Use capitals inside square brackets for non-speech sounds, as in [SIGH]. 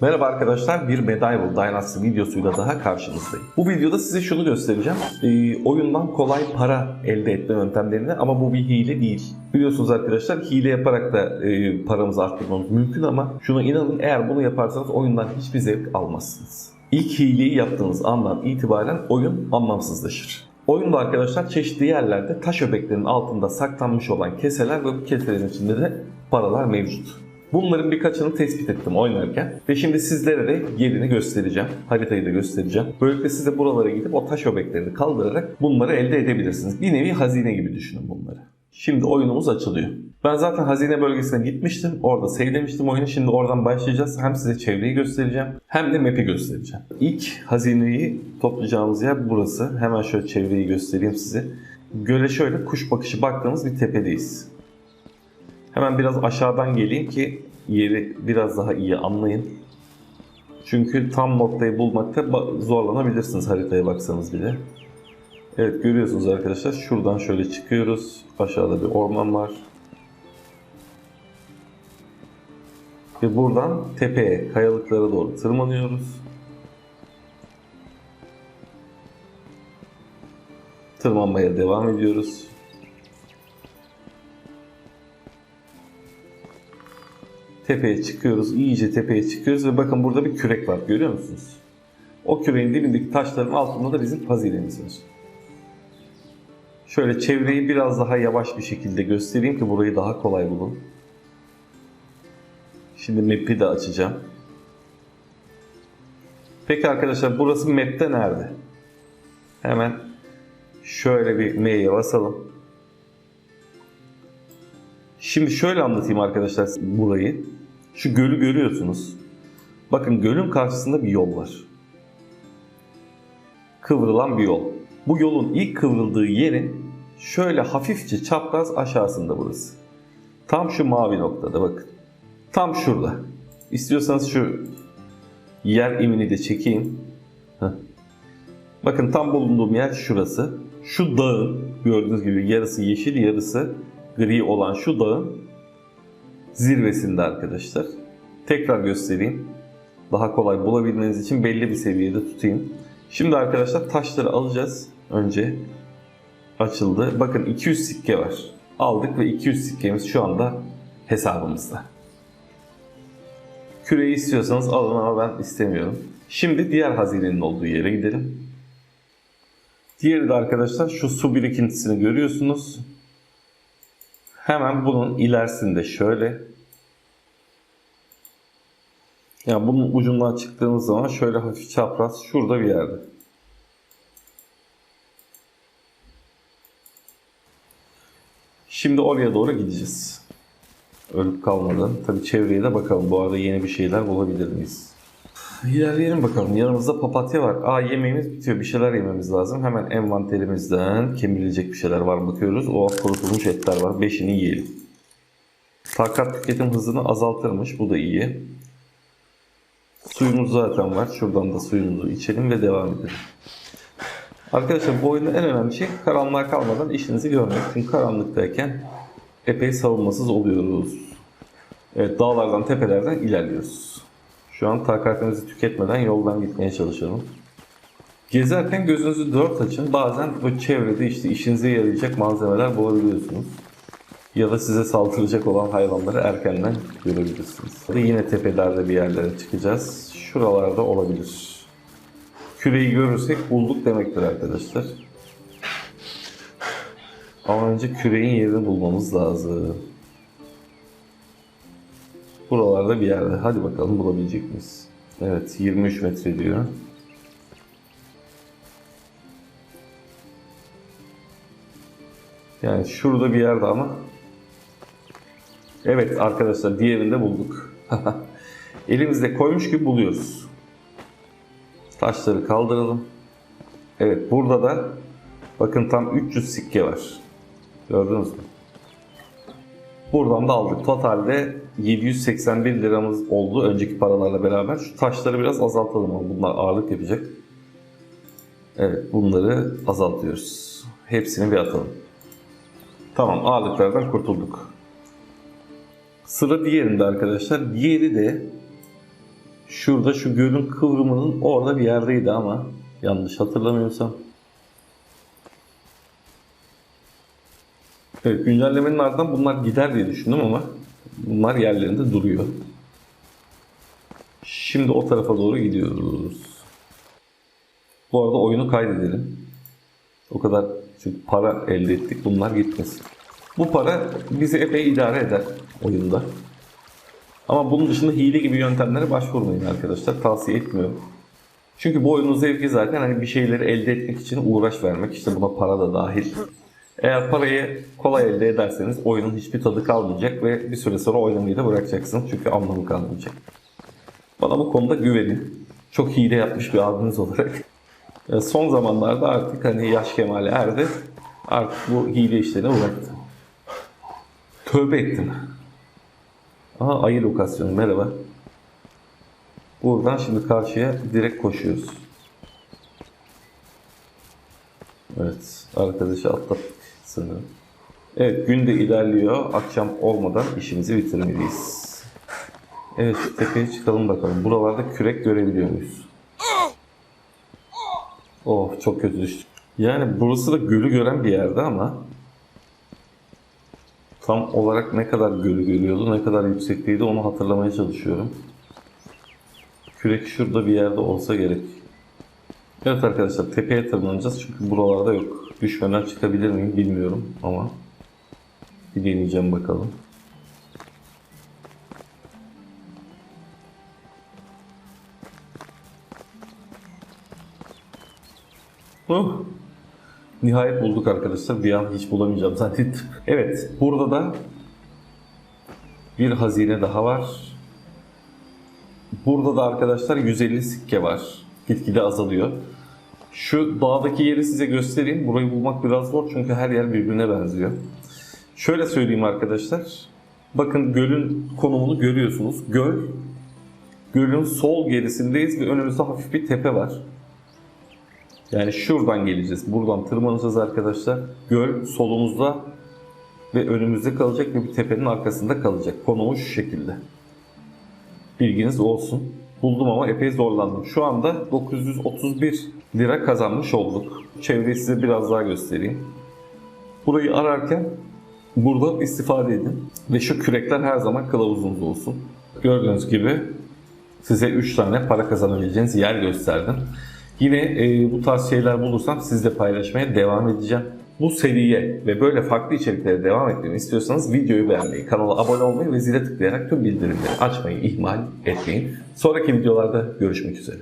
Merhaba arkadaşlar, bir Medieval Dynasty videosuyla daha karşınızdayım. Bu videoda size şunu göstereceğim. Ee, oyundan kolay para elde etme yöntemlerini ama bu bir hile değil. Biliyorsunuz arkadaşlar hile yaparak da e, paramızı arttırmamız mümkün ama şuna inanın eğer bunu yaparsanız oyundan hiçbir zevk almazsınız. İlk hileyi yaptığınız andan itibaren oyun anlamsızlaşır. Oyunda arkadaşlar çeşitli yerlerde taş öbeklerinin altında saklanmış olan keseler ve bu keselerin içinde de paralar mevcut. Bunların birkaçını tespit ettim oynarken ve şimdi sizlere de yerini göstereceğim. Haritayı da göstereceğim. Böylelikle siz de buralara gidip o taş öbeklerini kaldırarak bunları elde edebilirsiniz. Bir nevi hazine gibi düşünün bunları. Şimdi oyunumuz açılıyor. Ben zaten hazine bölgesine gitmiştim. Orada seylemiştim oyunu. Şimdi oradan başlayacağız. Hem size çevreyi göstereceğim hem de map'i göstereceğim. İlk hazineyi toplayacağımız yer burası. Hemen şöyle çevreyi göstereyim size. Göle şöyle kuş bakışı baktığımız bir tepedeyiz. Hemen biraz aşağıdan geleyim ki yeri biraz daha iyi anlayın. Çünkü tam noktayı bulmakta zorlanabilirsiniz haritaya baksanız bile. Evet görüyorsunuz arkadaşlar şuradan şöyle çıkıyoruz. Aşağıda bir orman var. Ve buradan tepeye, kayalıklara doğru tırmanıyoruz. Tırmanmaya devam ediyoruz. Tepeye çıkıyoruz, iyice tepeye çıkıyoruz ve bakın burada bir kürek var görüyor musunuz? O küreğin dibindeki taşların altında da bizim hazinemiz var. Şöyle çevreyi biraz daha yavaş bir şekilde göstereyim ki burayı daha kolay bulun. Şimdi map'i de açacağım. Peki arkadaşlar burası map'te nerede? Hemen şöyle bir M'ye basalım. Şimdi şöyle anlatayım arkadaşlar burayı. Şu gölü görüyorsunuz. Bakın gölün karşısında bir yol var. Kıvrılan bir yol. Bu yolun ilk kıvrıldığı yerin şöyle hafifçe çapraz aşağısında burası. Tam şu mavi noktada bakın. Tam şurada. İstiyorsanız şu yer imini de çekeyim. Heh. Bakın tam bulunduğum yer şurası. Şu dağın gördüğünüz gibi yarısı yeşil yarısı gri olan şu dağın zirvesinde arkadaşlar. Tekrar göstereyim. Daha kolay bulabilmeniz için belli bir seviyede tutayım. Şimdi arkadaşlar taşları alacağız. Önce açıldı. Bakın 200 sikke var. Aldık ve 200 sikkemiz şu anda hesabımızda. Küreyi istiyorsanız alın ama ben istemiyorum. Şimdi diğer hazinenin olduğu yere gidelim. Diğeri de arkadaşlar şu su birikintisini görüyorsunuz. Hemen bunun ilerisinde şöyle. Yani bunun ucundan çıktığınız zaman şöyle hafif çapraz şurada bir yerde. Şimdi oraya doğru gideceğiz. Ölüp kalmadan. Tabi çevreye de bakalım. Bu arada yeni bir şeyler bulabilir miyiz? İlerleyelim bakalım. Yanımızda papatya var. Aa yemeğimiz bitiyor. Bir şeyler yememiz lazım. Hemen envanterimizden kemirilecek bir şeyler var bakıyoruz. O kurutulmuş etler var. Beşini yiyelim. Takat tüketim hızını azaltırmış. Bu da iyi. Suyumuz zaten var. Şuradan da suyumuzu içelim ve devam edelim. Arkadaşlar bu oyunda en önemli şey karanlığa kalmadan işinizi görmek. Çünkü karanlıktayken epey savunmasız oluyoruz. Evet dağlardan tepelerden ilerliyoruz. Şu an takatimizi tüketmeden yoldan gitmeye çalışalım. Gezerken gözünüzü dört açın. Bazen bu çevrede işte işinize yarayacak malzemeler bulabiliyorsunuz. Ya da size saldıracak olan hayvanları erkenden görebilirsiniz. Yine tepelerde bir yerlere çıkacağız. Şuralarda olabilir. Küreyi görürsek bulduk demektir arkadaşlar. Ama önce küreğin yerini bulmamız lazım. Buralarda bir yerde. Hadi bakalım bulabilecek miyiz? Evet 23 metre diyor. Yani şurada bir yerde ama. Evet arkadaşlar diğerini de bulduk. [LAUGHS] Elimizde koymuş gibi buluyoruz. Taşları kaldıralım. Evet burada da bakın tam 300 sikke var. Gördünüz mü? Buradan da aldık. Totalde 781 liramız oldu önceki paralarla beraber. Şu taşları biraz azaltalım ama bunlar ağırlık yapacak. Evet bunları azaltıyoruz. Hepsini bir atalım. Tamam ağırlıklardan kurtulduk. Sıra diğerinde arkadaşlar. Diğeri de Şurada şu gölün kıvrımının orada bir yerdeydi ama yanlış hatırlamıyorsam. Evet güncellemenin ardından bunlar gider diye düşündüm ama bunlar yerlerinde duruyor. Şimdi o tarafa doğru gidiyoruz. Bu arada oyunu kaydedelim. O kadar çünkü para elde ettik bunlar gitmesin. Bu para bizi epey idare eder oyunda. Ama bunun dışında hile gibi yöntemlere başvurmayın arkadaşlar. Tavsiye etmiyorum. Çünkü bu oyunun zevki zaten hani bir şeyleri elde etmek için uğraş vermek. İşte buna para da dahil. Eğer parayı kolay elde ederseniz oyunun hiçbir tadı kalmayacak ve bir süre sonra oynamayı da bırakacaksın. Çünkü anlamı kalmayacak. Bana bu konuda güvenin. Çok hile yapmış bir abiniz olarak. [LAUGHS] E, Son zamanlarda artık hani yaş kemale erdi. Artık bu hile işlerine bıraktı. Tövbe ettim. Aha ayı lokasyonu merhaba. Buradan şimdi karşıya direkt koşuyoruz. Evet arkadaşı atlattık sanırım. Evet gün de ilerliyor. Akşam olmadan işimizi bitirmeliyiz. Evet şu tepeye çıkalım bakalım. Buralarda kürek görebiliyor muyuz? Oh çok kötü düştük. Yani burası da gölü gören bir yerde ama tam olarak ne kadar gölü görüyordu, ne kadar yüksekteydi onu hatırlamaya çalışıyorum. Kürek şurada bir yerde olsa gerek. Evet arkadaşlar tepeye tırmanacağız çünkü buralarda yok. Düşmeden çıkabilir miyim bilmiyorum ama bir deneyeceğim bakalım. Oh. Nihayet bulduk arkadaşlar. Bir an hiç bulamayacağım zannettim. [LAUGHS] Evet, burada da bir hazine daha var. Burada da arkadaşlar 150 sikke var. Gitgide azalıyor. Şu dağdaki yeri size göstereyim. Burayı bulmak biraz zor çünkü her yer birbirine benziyor. Şöyle söyleyeyim arkadaşlar. Bakın gölün konumunu görüyorsunuz. Göl, gölün sol gerisindeyiz ve önümüzde hafif bir tepe var. Yani şuradan geleceğiz. Buradan tırmanacağız arkadaşlar. Göl solumuzda ve önümüzde kalacak ve bir tepenin arkasında kalacak. Konumu şu şekilde. Bilginiz olsun. Buldum ama epey zorlandım. Şu anda 931 lira kazanmış olduk. Çevreyi size biraz daha göstereyim. Burayı ararken buradan istifade edin. Ve şu kürekler her zaman kılavuzunuz olsun. Gördüğünüz gibi size 3 tane para kazanabileceğiniz yer gösterdim. Yine e, bu tarz şeyler bulursam sizle paylaşmaya devam edeceğim. Bu seriye ve böyle farklı içeriklere devam etmemi istiyorsanız videoyu beğenmeyi, kanala abone olmayı ve zile tıklayarak tüm bildirimleri açmayı ihmal etmeyin. Sonraki videolarda görüşmek üzere.